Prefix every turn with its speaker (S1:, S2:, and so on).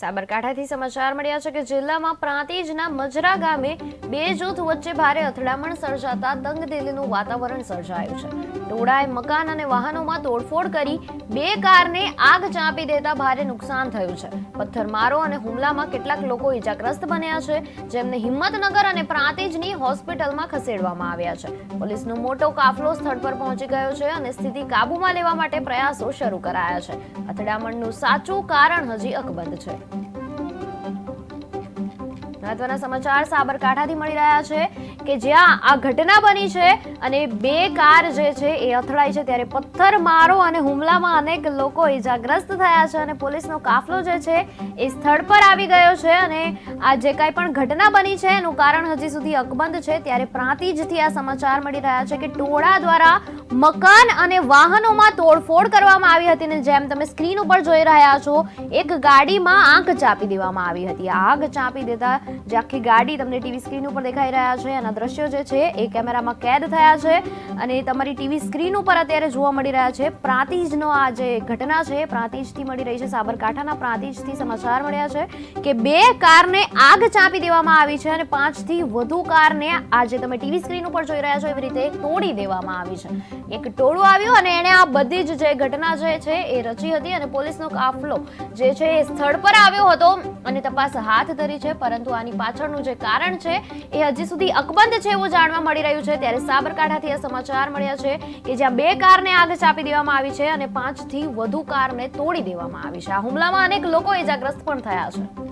S1: સાબરકાંઠાથી સમાચાર મળ્યા છે કે જિલ્લામાં પ્રાંતિજના મજરા ગામે બે જૂથ વચ્ચે ભારે અથડામણ સર્જાતા દંગદિલીનું વાતાવરણ સર્જાયું છે. ટોળાએ મકાન અને વાહનોમાં તોડફોડ કરી બે કારને આગ ચાંપી દેતા ભારે નુકસાન થયું છે. પથ્થરમારો અને હુમલામાં કેટલાક લોકો ઈજાગ્રસ્ત બન્યા છે, જેમને હિંમતનગર અને પ્રાંતિજની હોસ્પિટલમાં ખસેડવામાં આવ્યા છે. પોલીસનો મોટો કાફલો સ્થળ પર પહોંચી ગયો છે અને સ્થિતિ કાબૂમાં લેવા માટે પ્રયાસો શરૂ કરાયા છે. અથડામણનું સાચું કારણ હજી અકબંધ છે. Thank you. મહત્વના સમાચાર સાબરકાંઠાથી મળી રહ્યા છે કે જ્યાં આ ઘટના બની છે અને બે કાર જે છે એ અથડાઈ છે ત્યારે પથ્થરમારો અને હુમલામાં અનેક લોકો ઈજાગ્રસ્ત થયા છે અને પોલીસનો કાફલો જે છે એ સ્થળ પર આવી ગયો છે અને આ જે કાંઈ પણ ઘટના બની છે એનું કારણ હજી સુધી અકબંધ છે ત્યારે પ્રાંતિજથી આ સમાચાર મળી રહ્યા છે કે ટોળા દ્વારા મકાન અને વાહનોમાં તોડફોડ કરવામાં આવી હતી અને જેમ તમે સ્ક્રીન ઉપર જોઈ રહ્યા છો, એક ગાડીમાં આંખ ચાપી દેવામાં આવી હતી. આગ ચાપી દેતા જે આખી ગાડી તમને ટીવી સ્ક્રીન ઉપર દેખાઈ રહ્યા છે. એના દ્રશ્યો જે છે, એ કેમેરામાં કેદ થયા છે અને તમારી ટીવી સ્ક્રીન ઉપર અત્યારે જોવા મળી રહ્યા છે. પ્રાંતિજનો આ જે ઘટના છે, પ્રાંતિજથી મળી રહી છે સાબરકાંઠાના. પ્રાંતિજથી સમાચાર મળ્યા છે કે બે કારને આગ ચાંપી દેવામાં આવી છે અને પાંચથી વધુ કારને આ જે તમે ટીવી સ્ક્રીન ઉપર જોઈ રહ્યા છો એવી રીતે તોડી દેવામાં આવી છે. એક ટોળું આવ્યું અને એણે આ બધી જ જે ઘટના જે છે, એ રચી હતી અને પોલીસનો કાફલો જે છે, એ સ્થળ પર આવ્યો હતો અને તપાસ હાથ ધરી છે. પરંતુ આની પાછળનું જે કારણ છે, એ હજી સુધી અકબંધ છે એવું જાણવા મળી રહ્યું છે. ત્યારે સાબરકાંઠાથી આ સમાચાર મળ્યા છે કે જ્યાં બે કારને આગ ચાપી દેવામાં આવી છે અને પાંચથી વધુ કારને તોડી દેવામાં આવી છે. આ હુમલામાં અનેક લોકો ઇજાગ્રસ્ત પણ થયા છે.